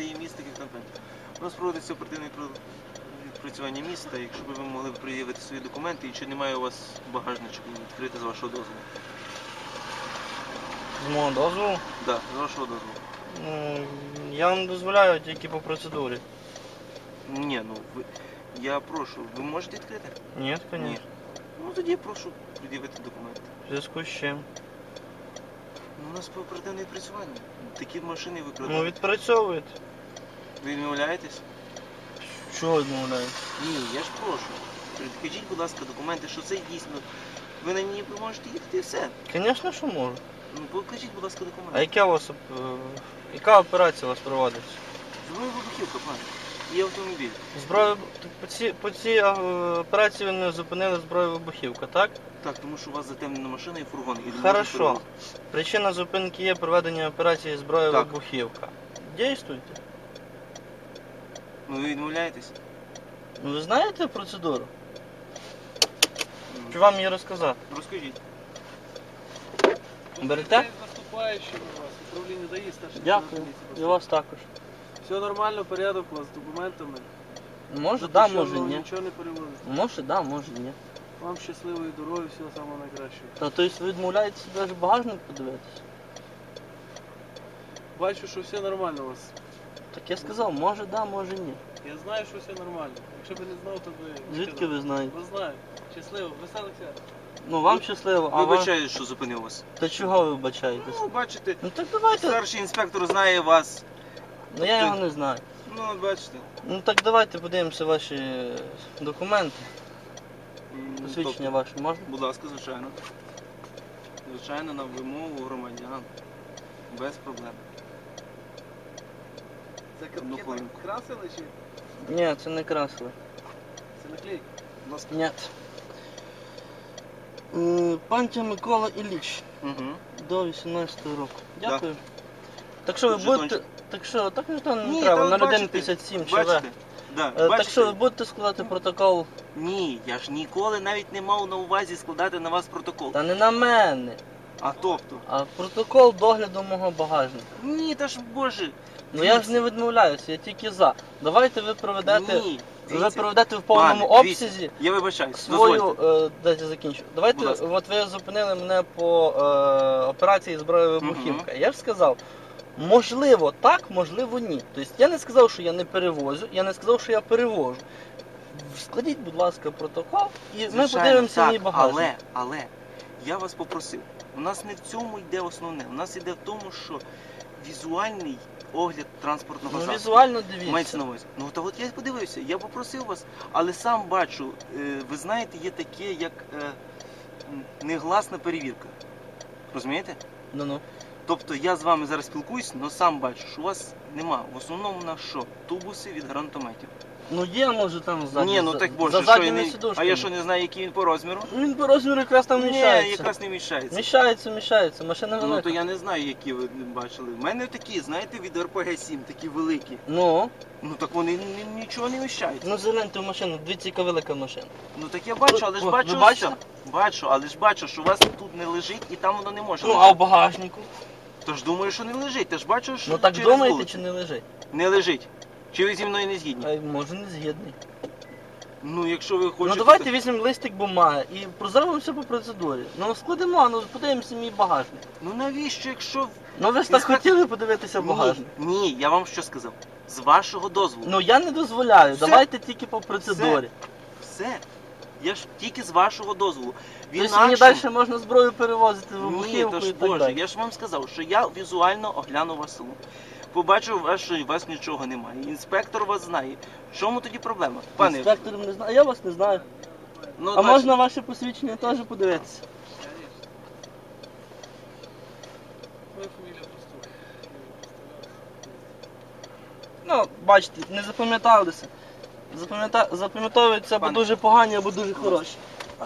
дає міста Капітан У нас проводиться оперативне відпрацювання міста. Якщо б ви могли б пред'явити свої документи, і чи немає у вас багажничку відкрити з вашого дозволу? З мого дозволу. Так, з вашого дозволу. Ну, я вам дозволяю тільки по процедурі. Ні, ну ви. Я прошу, ви можете відкрити? Ні, звісно. Ну тоді я прошу пред'явити документи. В зв'язку з чим? Ну, у нас по оперативне відпрацювання. Такі машини викрадають. Ну, викрадають. Ви відмовляєтесь? Чого відмовляю? Ні, я ж прошу. Підкажіть, будь ласка, документи, що це дійсно. Ви на ній можете їхати і все. Звісно, що можу. Ну, покажіть, будь ласка, документи. А яка у вас е, яка операція у вас проводиться? Зброю вибухівка, пане. І автомобіль. Зброю так по цій по цій е, операції ви не зупинили зброю вибухівка, так? Так, тому що у вас затемнена машина і фургон. І не можна Хорошо. перевозити. Причина зупинки є проведення операції зброю Так. вибухівка. Дійствуйте. Ну, ви відмовляєтесь? Ну ви знаєте процедуру? Чи вам її розказати? Розкажіть. Берете? Наступаючим у вас, управління ДАІ, старший Дякую. І у вас також. Все нормально, порядок у вас з документами. Може, да, може Запрещеного ні. Нічого не перевозите. Може, да, може ні. Вам щасливої дороги, всього самого найкращого. Та тобто ви відмовляєтеся навіть багажник подивитися? Бачу, що все нормально у вас. Так я сказав, може, да, може ні. Я знаю, що все нормально. Якщо б не знав, то би... Звідки ви знаєте? Ви знаю. Щасливо, веселих свят. Ну вам щасливо, а вам... Вибачаю, що зупинив вас. Та чого ви вибачаєтесь? Ну, бачите, Ну так давайте. старший інспектор знає вас. Ну я його не знаю. Ну, от бачите. Ну так давайте подивимося ваші документи. М, Посвідчення тобто, ваше можна? Будь ласка, звичайно. Звичайно, на вимогу громадян. Без проблем. Це Одну красили чи Ні, це не кресло. це наклейки? Будь. Ні. М, Пантя Микола Ілліч Угу. до 18 року. Да. Дякую. Так що ви Тут будете. жетончик. Так що, так ніхто не Ні, треба, та на бачите, людину 57 чи. Бачите? Да, Е, Так бачите? що ви будете складати протокол? Ні, я ж ніколи навіть не мав на увазі складати на вас протокол. Та не на мене, А тобто? а протокол догляду мого багажника. Ні, та ж боже. Ну я ж не відмовляюся, я тільки за. Давайте ви проведете. Ні. Ви дивіться. проведете в повному Пане, дивіться, обсязі Я вибачаюсь. свою. Дозвольте. Е, дайте закінчу. Давайте, Будь ласка. от ви зупинили мене по е, операції зброї вибухівка. Я ж сказав, можливо так, можливо ні. Тобто я не сказав, що я не перевозю, я не сказав, що я перевожу. Складіть, будь ласка, протокол, і ми Звичайно, подивимося так, мій багажник. Але, але, я вас попросив. У нас не в цьому йде основне. У нас йде в тому, що візуальний огляд транспортного Ну, засобу. візуально Мається на увазі. Ну то от я подивився, я попросив вас, але сам бачу, е, ви знаєте, є таке, як е, негласна перевірка. Розумієте? Ну ну. Тобто я з вами зараз спілкуюсь, але сам бачу, що у вас нема. В основному на що? Тубуси від гранатометів. Ну є, може там ззаді. Ні, ну так боже, за що я задніми не... а сідушками. я що не знаю, який він по розміру? Ну, Він по розміру якраз там Ні, мішається. якраз не мішається. Мішається, мішається, машина велика. Ну то я не знаю, які ви бачили. У мене такі, знаєте, від РПГ-7, такі великі. Ну, Ну так вони ні- нічого не вміщають. ну загляньте в машину, дивіться, яка велика машина. Ну так я бачу, але ж Ви- бачу ви ось бачите? це. Бачу, але ж бачу, що у вас тут не лежить і там воно не може. Ну, а в багажнику? Тож думаю, що не лежить. Ти ж бачу, що Ну так через думаєте вулицю. чи не лежить? не лежить. Чи ви зі мною не згідні? А може не згідний. Ну, якщо ви хочете. Ну давайте візьмемо листик бумаги і прозоримося по процедурі. Ну складемо, ну подивимося мій багажник. Ну навіщо, якщо. Ну ви ж так хотіли подивитися Ні, багажник. ні, я вам що сказав? З вашого дозволу. Ну я не дозволяю, Все. давайте тільки по процедурі. Все. Я ж тільки з вашого дозволу. Тобто мені далі можна зброю перевозити в Ні, то ж і так боже, далі. я ж вам сказав, що я візуально огляну вас село. Побачив вас, що у вас нічого немає. Інспектор вас знає. В чому тоді проблема? Пане, Інспектором не знаю, я вас не знаю. ну, А бачите, можна ваше посвідчення теж подивитися? Моя фамілія просто. Ну, бачите, не запам'яталися. Запам'ята... Запам'ятовуються або Пане. дуже погані, або дуже хороші. А,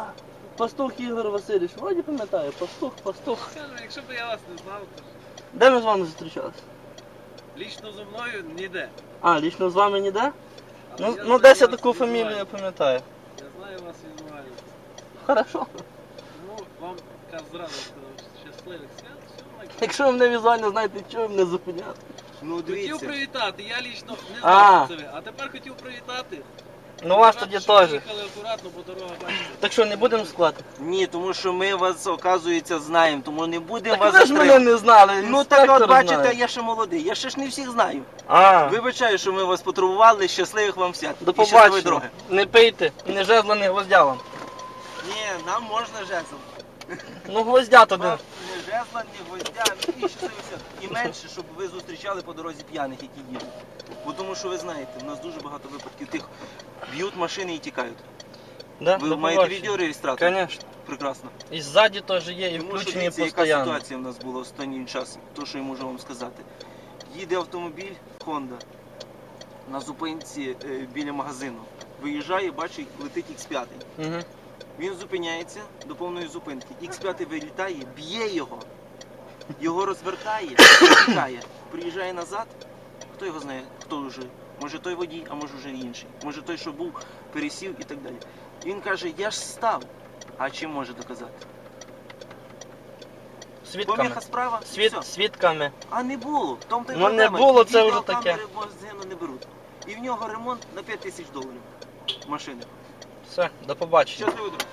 Пастух Ігор Васильович, вроді пам'ятаю, пастух, пастух. Якщо б я вас не знав, то Де ми з вами зустрічалися? Лічно зі мною ніде. А, лічно з вами ніде? Але Ну, я ну знаю десь я вас таку фамілію я пам'ятаю. Я знаю вас візуально. Хорошо. Ну, вам якраз зразу сказав, щасливих свят, все найкраще. Якщо ви мене візуально знаєте, чого ви мене зупиняти? Ну Хотів дивіться. привітати, я лічно не А. знав, що це ви. А тепер хотів привітати. Ну вас тоді теж. Так що, не будемо склати? Ні, тому що ми вас, оказується, знаємо, тому не будемо Так вас ви ж мене затримувати. не знали. Ну так от бачите, знає. я ще молодий, я ще ж не всіх знаю. А, Вибачаю, що ми вас потурбували, щасливих вам свят. до І щасливої побачення. дороги. Не пийте, не жезла, не гвоздя вам. Ні, нам можна жезл. Ну гвоздя туди. Жезла, не гвоздя, і щасливих. І менше, щоб ви зустрічали по дорозі п'яних, які їдуть. Бо тому що ви знаєте, у нас дуже багато випадків тих б'ють машини і тікають. Да? Ви маєте відеореєстратор? Звісно. Прекрасно. І ззаді теж є, і Тому що включені дивіться, яка постійно. ситуація в нас була останнім часом, то що я можу вам сказати. Їде автомобіль Honda на зупинці е, біля магазину. Виїжджає, бачить, летить X5. Угу. Він зупиняється до повної зупинки. X5 вилітає, б'є його, його розвертає, тікає. Приїжджає назад. Хто його знає, хто вже? Може той водій, а може вже інший. Може той, що був, пересів і так далі. Він каже, я ж став. А чим може доказати? Свідками. Поміха справа? і Свід, все. свідками. А не було. В тому Ну, не було, це вже таке. магазину не беруть. І в нього ремонт на 5 тисяч доларів машини. Все, до побачення. Щасливо, друзі.